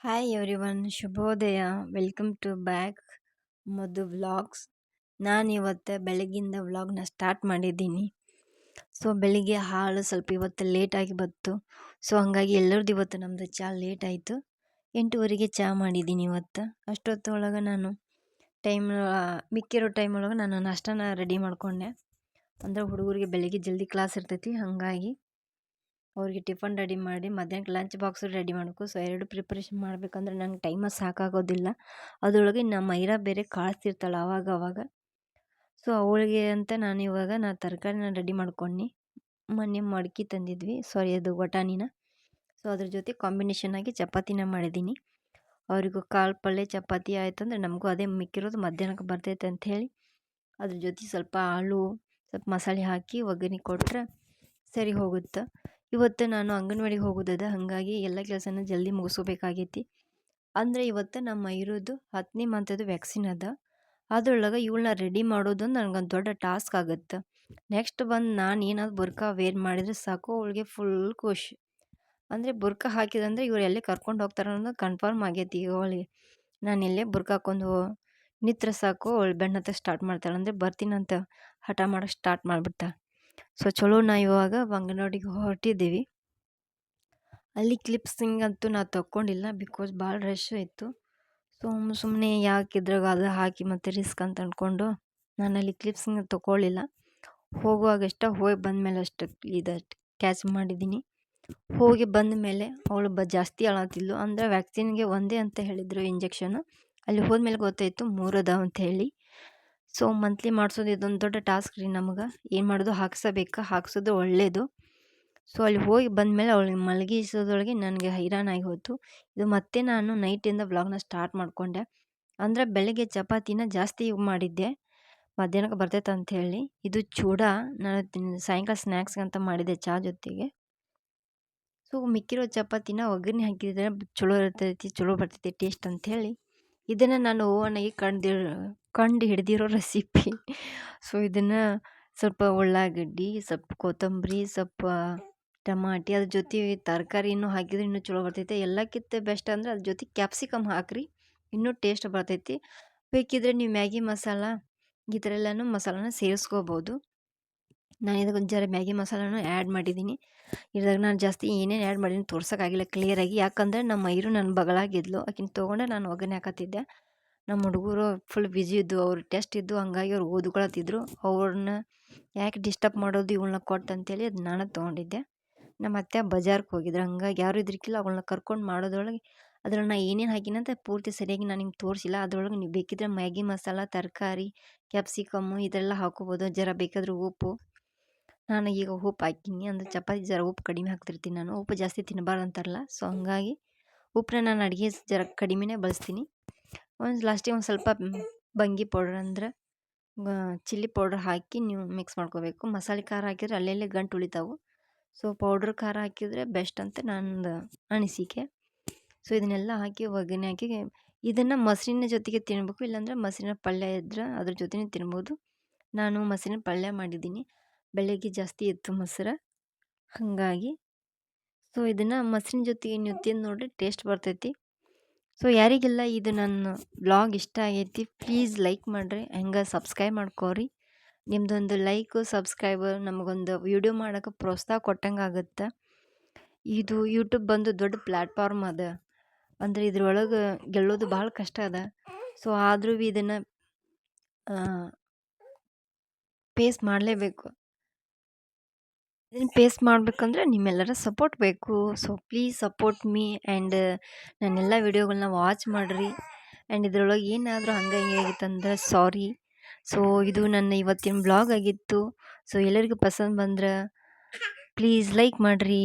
Hi everyone ಶುಭೋದಯ welcome to back Madhu vlogs ನಾನು ಇವತ್ತು ಬೆಳಗಿಂದ ವ್ಲಾಗ್ನ ಸ್ಟಾರ್ಟ್ ಮಾಡಿದ್ದೀನಿ ಸೊ ಬೆಳಿಗ್ಗೆ ಹಾಳು ಸ್ವಲ್ಪ ಇವತ್ತು ಲೇಟಾಗಿ ಬಂತು ಸೊ ಹಾಗಾಗಿ ಎಲ್ಲರದ್ದು ಇವತ್ತು ನಮ್ಮದು ಚಹಾ ಲೇಟ್ ಆಯಿತು ಎಂಟುವರೆಗೆ ಚಹಾ ಮಾಡಿದ್ದೀನಿ ಇವತ್ತು ಅಷ್ಟೊತ್ತೊಳಗೆ ನಾನು ಟೈಮ್ ಮಿಕ್ಕಿರೋ ಟೈಮ್ ಒಳಗೆ ನಾನು ನಾಷ್ಟನ ರೆಡಿ ಮಾಡಿಕೊಂಡೆ ಅಂದರೆ ಹುಡುಗರಿಗೆ ಬೆಳಿಗ್ಗೆ ಜಲ್ದಿ ಕ್ಲಾಸ್ ಇರ್ತೈತಿ ಹಾಗಾಗಿ ಅವ್ರಿಗೆ ಟಿಫನ್ ರೆಡಿ ಮಾಡಿ, ಮಧ್ಯಾಹ್ನಕ್ಕೆ ಲಂಚ್ ಬಾಕ್ಸು ರೆಡಿ ಮಾಡಬೇಕು. ಸೊ ಎರಡು ಪ್ರಿಪ್ರೇಷನ್ ಮಾಡಬೇಕಂದ್ರೆ ನಂಗೆ ಟೈಮ ಸಾಕಾಗೋದಿಲ್ಲ. ಅದರೊಳಗೆ ನಮ್ಮ ಮೈರಾ ಬೇರೆ ಕಾಳಿಸ್ತಿರ್ತಾಳೆ ಆವಾಗ ಅವಾಗ. ಸೊ ಅವಳಿಗೆ ಅಂತ ನಾನು ಇವಾಗ ನಾ ತರಕಾರಿನ ರೆಡಿ ಮಾಡ್ಕೊಂಡು ಮೊನ್ನೆ ಮಡ್ಕಿ ತಂದಿದ್ವಿ. ಸಾರಿ ಅದು ಬಟಾಣಿನ ಸೊ ಅದ್ರ ಜೊತೆ ಕಾಂಬಿನೇಷನ್ ಆಗಿ ಚಪಾತಿನ ಮಾಡಿದ್ದೀನಿ. ಅವರಿಗೂ ಕಾಳು ಪಲ್ಯ ಚಪಾತಿ ಆಯಿತು ಅಂದರೆ ನಮಗೂ ಅದೇ ಮಿಕ್ಕಿರೋದು ಮಧ್ಯಾಹ್ನಕ್ಕೆ ಬರ್ತೈತೆ ಅಂಥೇಳಿ ಅದ್ರ ಜೊತೆ ಸ್ವಲ್ಪ ಆಲೂ, ಸ್ವಲ್ಪ ಮಸಾಲೆ ಹಾಕಿ ಒಗ್ಗರಣೆ ಕೊಟ್ಟರೆ ಸರಿ ಹೋಗುತ್ತೆ? ಇವತ್ತು ನಾನು ಅಂಗನವಾಡಿಗೆ ಹೋಗೋದದ, ಹಾಗಾಗಿ ಎಲ್ಲ ಕೆಲಸನ ಜಲ್ದಿ ಮುಗಿಸ್ಕೋಬೇಕಾಗೈತಿ. ಅಂದರೆ ಇವತ್ತು ನಮ್ಮ ಇರೋದು ಹತ್ತನೇ ಮಂತದ್ದು ವ್ಯಾಕ್ಸಿನ್ ಅದ. ಅದ್ರೊಳಗೆ ಇವಳನ್ನ ರೆಡಿ ಮಾಡೋದು ನನಗೊಂದು ದೊಡ್ಡ ಟಾಸ್ಕ್ ಆಗುತ್ತೆ. ನೆಕ್ಸ್ಟ್ ಬಂದು ನಾನು ಏನಾದ್ರು ಬುರ್ಕ ವೇರ್ ಮಾಡಿದರೆ ಸಾಕು, ಅವಳಿಗೆ ಫುಲ್ ಖುಷಿ. ಅಂದರೆ ಬುರ್ಕ ಹಾಕಿದಂದ್ರೆ ಇವ್ರು ಎಲ್ಲೇ ಕರ್ಕೊಂಡು ಹೋಗ್ತಾರೆ ಅನ್ನೋದು ಕನ್ಫರ್ಮ್ ಆಗೈತಿ ಅವಳಿಗೆ. ನಾನು ಎಲ್ಲೇ ಬುರ್ಕ ಹಾಕೊಂಡು ನಿತ್ರ ಸಾಕು, ಅವಳು ಬೆಣ್ಣತ್ತ ಸ್ಟಾರ್ಟ್ ಮಾಡ್ತಾಳೆ ಅಂದರೆ ಬರ್ತೀನಂತ ಹಠ ಮಾಡೋಕ್ಕೆ ಸ್ಟಾರ್ಟ್ ಮಾಡಿಬಿಡ್ತಾಳೆ ಸೊ ಚಲೋ ನಾ ಇವಾಗ ಅಂಗನವಾಡಿಗೆ ಹೊರಟಿದ್ದೀವಿ. ಅಲ್ಲಿ ಕ್ಲಿಪ್ಸಿಂಗ್ ಅಂತೂ ನಾ ತಗೊಂಡಿಲ್ಲ ಬಿಕಾಸ್ ಭಾಳ ರಶ್ ಇತ್ತು. ಸೊ ಸುಮ್ಮನೆ ಯಾಕೆ ಇದ್ರಾಗ ಅದು ಹಾಕಿ ಮತ್ತೆ ರಿಸ್ಕ್ ಅಂತ ಅಂದ್ಕೊಂಡು ನಾನು ಅಲ್ಲಿ ಕ್ಲಿಪ್ಸಿಂಗ್ ತೊಗೊಳ್ಳಿಲ್ಲ ಹೋಗುವಾಗಷ್ಟ ಹೋಗಿ ಬಂದಮೇಲೆ ಅಷ್ಟು ಇದು ಕ್ಯಾಚ್ ಮಾಡಿದ್ದೀನಿ. ಹೋಗಿ ಬಂದ ಮೇಲೆ ಅವಳು ಬ ಜಾಸ್ತಿ ಅಳತಿದ್ಲು. ಅಂದರೆ ವ್ಯಾಕ್ಸಿನ್ಗೆ ಒಂದೇ ಅಂತ ಹೇಳಿದರು ಇಂಜೆಕ್ಷನು ಅಲ್ಲಿ ಹೋದ್ಮೇಲೆ ಗೊತ್ತಾಯಿತು ಮೂರು ಅದಾವ ಅಂತ ಹೇಳಿ. ಸೊ, ಮಂತ್ಲಿ ಮಾಡಿಸೋದು ಇದೊಂದು ದೊಡ್ಡ ಟಾಸ್ಕ್ ರೀ ನಮಗೆ. ಏನು ಮಾಡೋದು ಹಾಕ್ಸಬೇಕಾ, ಹಾಕ್ಸೋದು ಒಳ್ಳೆಯದು ಸೊ, ಅಲ್ಲಿ ಹೋಗಿ ಬಂದಮೇಲೆ ಅವಳಿಗೆ ಮಲಗಿಸೋದೊಳಗೆ ನನಗೆ ಹೈರಾಣಾಗಿ ಹೋಯಿತು. ಇದು ಮತ್ತೆ ನಾನು ನೈಟಿಂದ ವ್ಲಾಗ್ನ ಸ್ಟಾರ್ಟ್ ಮಾಡಿಕೊಂಡೆ. ಅಂದರೆ ಬೆಳಗ್ಗೆ ಚಪಾತಿನ ಜಾಸ್ತಿ ಮಾಡಿದ್ದೆ. ಮಧ್ಯಾಹ್ನಕ್ಕೆ ಬರ್ತೈತೆ ಅಂಥೇಳಿ ಇದು ಚೂಡ, ನಾನು ಸಾಯಂಕಾಲ ಸ್ನ್ಯಾಕ್ಸ್ಗಂತ ಮಾಡಿದ್ದೆ ಚಹಾ ಜೊತೆಗೆ. ಸೊ, ಮಿಕ್ಕಿರೋ ಚಪಾತಿನ ಒಗ್ಗರಣೆ ಹಾಕಿದ್ರೆ ಚಲೋ ಇರ್ತೈತಿ, ಚಲೋ ಬರ್ತೈತಿ ಟೇಸ್ಟ್ ಅಂಥೇಳಿ ಇದನ್ನು ನಾನು ಓವನಾಗಿ ಕಂಡು ಕಂಡು ಹಿಡ್ದಿರೋ ರೆಸಿಪಿ. ಸೊ, ಇದನ್ನು ಸ್ವಲ್ಪ ಉಳ್ಳಾಗಡ್ಡಿ, ಸ್ವಲ್ಪ ಕೊತ್ತಂಬರಿ, ಸ್ವಲ್ಪ ಟಮಾಟಿ ಅದ್ರ ಜೊತೆ ತರಕಾರಿ ಇನ್ನೂ ಹಾಕಿದ್ರೆ ಇನ್ನೂ ಚಲೋ ಬರ್ತೈತೆ. ಎಲ್ಲಕ್ಕಿಂತ ಬೆಸ್ಟ್ ಅಂದ್ರೆ ಅದ್ರ ಜೊತೆ ಕ್ಯಾಪ್ಸಿಕಮ್ ಹಾಕಿರಿ, ಇನ್ನೂ ಟೇಸ್ಟ್ ಬರ್ತೈತಿ. ಬೇಕಿದ್ರೆ ನೀವು ಮ್ಯಾಗಿ ಮಸಾಲ ಈ ಥರ ಎಲ್ಲನೂ ಮಸಾಲನ ಸೇರಿಸ್ಕೋಬೋದು. ನಾನು ಇದಕ್ಕೆ ಜರ ಮ್ಯಾಗಿ ಮಸಾಲನ ಆ್ಯಡ್ ಮಾಡಿದ್ದೀನಿ. ಇದ್ರಾಗ ನಾನು ಜಾಸ್ತಿ ಏನೇನು ಆ್ಯಡ್ ಮಾಡಿದ್ದೀನಿ ತೋರ್ಸೋಕ್ಕಾಗಿಲ್ಲ ಕ್ಲಿಯರಾಗಿ ಯಾಕಂದರೆ ನಮ್ಮ ಮೈರು ನನ್ನ ಬಗಳಾಗಿದ್ಲು ಆಕಿನ ತೊಗೊಂಡೆ ನಾನು ಒಗ್ಗರಣೆ ಹಾಕತ್ತಿದ್ದೆ. ನಮ್ಮ ಹುಡುಗರು ಫುಲ್ ಬ್ಯುಸಿ ಇದ್ದು, ಅವ್ರು ಟೆಸ್ಟ್ ಇದ್ದು, ಹಂಗಾಗಿ ಅವ್ರು ಓದ್ಕೊಳತ್ತಿದ್ರು. ಅವ್ರನ್ನ ಯಾಕೆ ಡಿಸ್ಟರ್ಬ್ ಮಾಡೋದು ಇವಳನ್ನ ಕೊಟ್ಟು ಅಂತೇಳಿ ಅದು ನಾನು ತೊಗೊಂಡಿದ್ದೆ. ನಮ್ಮ ಅತ್ತೆ ಬಜಾರ್ಗೆ ಹೋಗಿದ್ರು. ಹಂಗಾಗಿ ಯಾರು ಇದ್ರಿಕ್ಕಿಲ್ಲ ಅವಳನ್ನ ಕರ್ಕೊಂಡು ಮಾಡೋದ್ರೊಳಗೆ ಅದ್ರಲ್ಲಿ ನಾನು ಏನೇನು ಹಾಕಿನಂತ ಪೂರ್ತಿ ಸರಿಯಾಗಿ ನಾನು ನಿಮ್ಗೆ ತೋರಿಸಿಲ್ಲ. ಅದ್ರೊಳಗೆ ನೀವು ಬೇಕಿದ್ರೆ ಮ್ಯಾಗಿ ಮಸಾಲ, ತರಕಾರಿ, ಕ್ಯಾಪ್ಸಿಕಮ್ಮು ಇದೆಲ್ಲ ಹಾಕೋಬೋದು. ಜರ ಬೇಕಾದ್ರೆ ಉಪ್ಪು. ನಾನು ಈಗ ಉಪ್ಪು ಹಾಕೀನಿ ಅಂದರೆ ಚಪಾತಿ ಜರ ಉಪ್ಪು ಕಡಿಮೆ ಹಾಕ್ತಿರ್ತೀನಿ ನಾನು. ಉಪ್ಪು ಜಾಸ್ತಿ ತಿನ್ನಬಾರ್ದು ಅಂತಾರಲ್ಲ ಸೊ ಹಂಗಾಗಿ ಉಪ್ಪನ್ನ ನಾನು ಅಡುಗೆ ಜರ ಕಡಿಮೆನೇ ಬಳಸ್ತೀನಿ. ಒಂದು ಲಾಸ್ಟಿಗೆ ಒಂದು ಸ್ವಲ್ಪ ಬಂಗಿ ಪೌಡರ್ ಅಂದ್ರೆ ಚಿಲ್ಲಿ ಪೌಡ್ರ್ ಹಾಕಿ ನೀವು ಮಿಕ್ಸ್ ಮಾಡ್ಕೋಬೇಕು. ಮಸಾಲೆ ಖಾರ ಹಾಕಿದರೆ ಅಲ್ಲೆಲ್ಲೇ ಗಂಟು ಉಳಿತಾವೆ. ಸೊ ಪೌಡ್ರ್ ಖಾರ ಹಾಕಿದರೆ ಬೆಸ್ಟ್ ಅಂತ ನಂದು ಅನಿಸಿಕೆ. ಸೊ ಇದನ್ನೆಲ್ಲ ಹಾಕಿ ಒಗ್ಗರಣೆ ಹಾಕಿ, ಇದನ್ನು ಮೊಸರಿನ ಜೊತೆಗೆ ತಿನ್ನಬೇಕು ಇಲ್ಲಾಂದ್ರೆ ಮೊಸರಿನ ಪಲ್ಯ ಇದ್ರೆ ಅದ್ರ ಜೊತೆನೇ ತಿನ್ಬೋದು. ನಾನು ಮೊಸರಿನ ಪಲ್ಯ ಮಾಡಿದ್ದೀನಿ. ಬೆಳಗ್ಗೆ ಜಾಸ್ತಿ ಇತ್ತು ಮೊಸರು ಹಾಗಾಗಿ. ಸೊ ಇದನ್ನು ಮೊಸರಿನ ಜೊತೆಗೆ ನೀವು ತಿಂದು ನೋಡಿರಿ ಟೇಸ್ಟ್ ಬರ್ತೈತಿ. ಸೊ ಯಾರಿಗೆಲ್ಲ ಇದು ನನ್ನ ಬ್ಲಾಗ್ ಇಷ್ಟ ಆಗೈತಿ ಪ್ಲೀಸ್ ಲೈಕ್ ಮಾಡಿರಿ ಹೆಂಗೆ ಸಬ್ಸ್ಕ್ರೈಬ್ ಮಾಡ್ಕೋರಿ. ನಿಮ್ಮದೊಂದು ಲೈಕು ಸಬ್ಸ್ಕ್ರೈಬರ್ ನಮಗೊಂದು ವೀಡಿಯೋ ಮಾಡೋಕ್ಕೆ ಪ್ರೋತ್ಸಾಹ ಕೊಟ್ಟಂಗೆ ಆಗುತ್ತೆ. ಇದು ಯೂಟ್ಯೂಬ್ ಬಂದು ದೊಡ್ಡ ಪ್ಲ್ಯಾಟ್ಫಾರ್ಮ್ ಅದ. ಅಂದರೆ ಇದ್ರೊಳಗೆ ಗೆಲ್ಲೋದು ಭಾಳ ಕಷ್ಟ ಅದ. ಸೊ ಆದರೂ ಇದನ್ನು ಫೇಸ್ ಮಾಡಲೇಬೇಕು. ಇದನ್ನು ಪೇಸ್ಟ್ ಮಾಡಬೇಕಂದ್ರೆ ನಿಮ್ಮೆಲ್ಲರ ಸಪೋರ್ಟ್ ಬೇಕು. So please support me and ನನ್ನೆಲ್ಲ ವೀಡಿಯೋಗಳನ್ನ ವಾಚ್ ಮಾಡಿರಿ. ಆ್ಯಂಡ್ ಇದರೊಳಗೆ ಏನಾದರೂ ಹಂಗೆ ಹಿಂಗೆ ಆಗಿತ್ತಂದ್ರೆ ಸಾರಿ ಸೊ ಇದು ನನ್ನ ಇವತ್ತಿನ ಬ್ಲಾಗ್ ಆಗಿತ್ತು. ಸೊ ಎಲ್ಲರಿಗೂ ಪಸಂದ್ ಬಂದ್ರೆ ಪ್ಲೀಸ್ ಲೈಕ್ ಮಾಡಿರಿ.